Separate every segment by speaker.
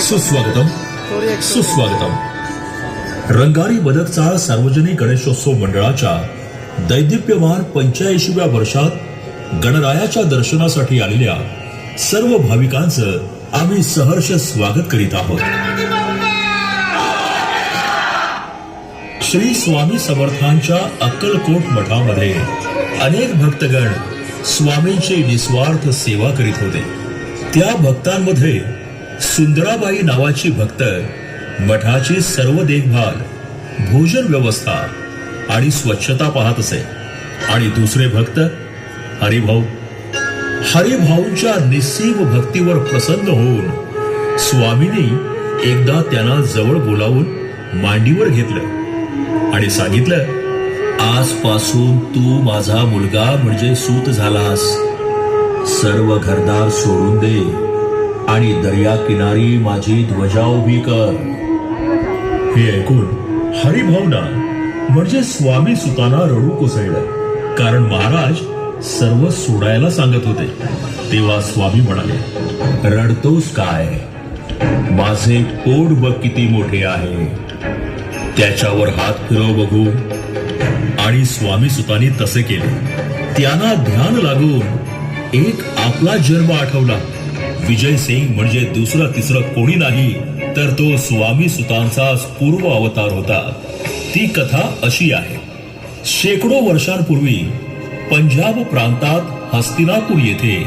Speaker 1: सुस्वागतम. सुस्वागतम. रंगारी बदकचा सार्वजनिक गणेशोत्सव मंडळाच्या दैदिप्यमान पंच्याऐंशीव्या वर्षात गणरायाच्या दर्शनासाठी आलेल्या सर्व भाविकांचं आम्ही सहर्ष स्वागत करीत आहोत. श्री स्वामी समर्थांच्या अक्कलकोट मठामध्ये अनेक भक्तगण स्वामींची निस्वार्थ सेवा करीत होते. त्या भक्तांमध्ये सुंदराबाई नावाची भक्त मठाची सर्व देखभाल भोजन व्यवस्था आणि स्वच्छता पाहत असे. आणि दुसरे भक्त हरिभाऊ. हरिभाऊंच्या निस्सीम भक्तीवर प्रसन्न होऊन स्वामींनी एकदा त्यांना जवळ बोलावून मांडीवर घेतलं आणि सांगितलं आजपासून तू माझा मुलगा म्हणजे सूत झालास. सर्व घरदार सोडून दे आणि दर्या किनारी माझी ध्वजा उभी कर. हे ऐकून हरिभावना म्हणजे स्वामी सुताना रडू कोसळलं. कारण महाराज सर्व सोडायला सांगत होते. तेव्हा स्वामी म्हणाले रडतोस काय? माझे पोट बघ किती मोठे आहे. त्याच्यावर हात फिरव बघू आणि स्वामी सुतानी तसे केले. त्यांना ध्यान लागून एक आपला जन्म आठवला. विजय सिंग म्हणजे दुसरं तिसरं कोणी नाही तर तो स्वामी सुतांचा पूर्व अवतार होता. ती कथा अशी आहे. शेकडो वर्षांपूर्वी पंजाब प्रांतात हस्तिनापूर येथे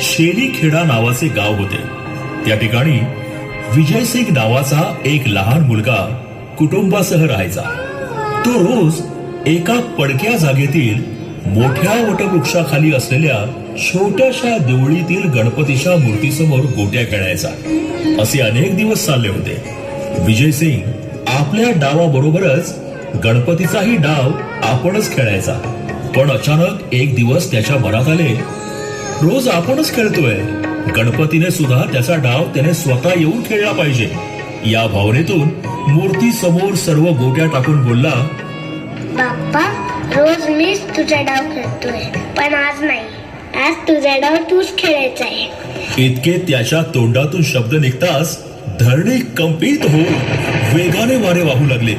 Speaker 1: शेलीखेडा नावाचे गाव होते. त्या ठिकाणी विजय सिंग नावाचा एक लहान मुलगा कुटुंबासह राहायचा. तो रोज एका पडक्या जागेतील मोठ्या वटवृक्षाखाली असलेल्या छोट्याशा देवळीतील गणपतीच्या मूर्तीसमोर गोट्या खेळायचा. असे अनेक दिवस चालले होते. विजय सिंग आपल्या डावाबरोबरच गणपतीचाही डाव आपणच खेळायचा. पण अचानक एक दिवस त्याच्या मनात आले रोज आपणच खेळतोय. गणपतीने सुद्धा त्याचा डाव त्याने स्वतः येऊन खेळला पाहिजे. या भावनेतून मूर्ती समोर सर्व गोट्या टाकून बोलला
Speaker 2: बाप्पा रोज मीच तुझा डाव खेळतोय पण आज नाही. आज तुझा डाव तूच खेळायचा आहे.
Speaker 1: इतके त्याच्या तोंडातून शब्द निघताच धरणी कंपित होऊन वेगाने वारे वाहू लागले.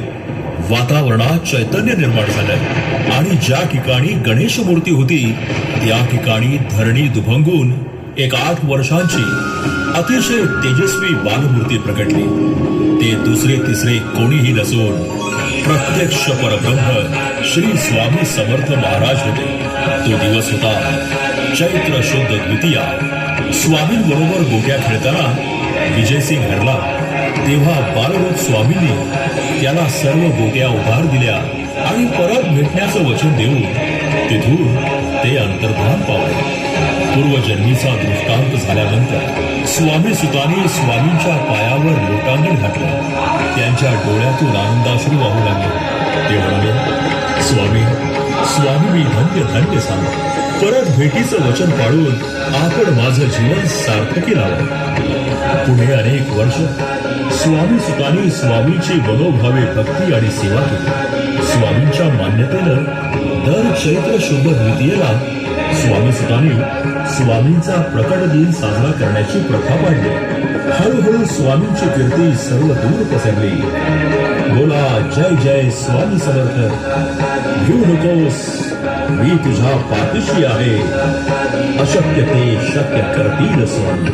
Speaker 1: वातावरणात चैतन्य निर्माण झालंय. आणि ज्या ठिकाणी गणेश मूर्ती होती त्या ठिकाणी धरणी दुभंगून एक आठ वर्षांची अतिशय तेजस्वी बालमूर्ती प्रकटली. ते दुसरे तिसरे कोणीही नसून प्रत्यक्ष परब्रह्म श्री स्वामी समर्थ महाराज होते. तो दिवस होता चैत्र शुद्ध द्वितीया. स्वामींबरोबर गोट्या खेळताना विजयसिंग हरला. तेव्हा बालरूप स्वामींनी त्याला सर्व गोट्या उभार दिल्या आणि परत भेटण्याचं वचन देऊन तिथून ते अंतर्धान पावले. पूर्वजन्मीचा दृष्टांत झाल्यानंतर स्वामी सुतानी स्वामींच्या पायावर लोटांगण घातलं. त्यांच्या डोळ्यातून आनंदाश्रू वाहू लागले. ते म्हणाले स्वामी स्वामी मी धन्य धन्य झालो. परत भेटीचं वचन पाळून आपण माझं जीवन सार्थकी लावलं. पुढे अनेक वर्ष स्वामी सुतानी स्वामीची मनोभावे भक्ती आणि सेवा केली. स्वामींच्या मान्यतेनं दर चैत्र शुभ द्वितीयेला स्वामी सुतानी स्वामींचा प्रकट दिन साजरा करण्याची प्रथा पाडली. हळूहळू स्वामींची कीर्ती सर्व दूर पसरली. बोला जय जय स्वामी समर्थ. घेऊ नकोस मी तुझ्या पाठीशी आहे. अशक्य ते शक्य करतील स्वामी.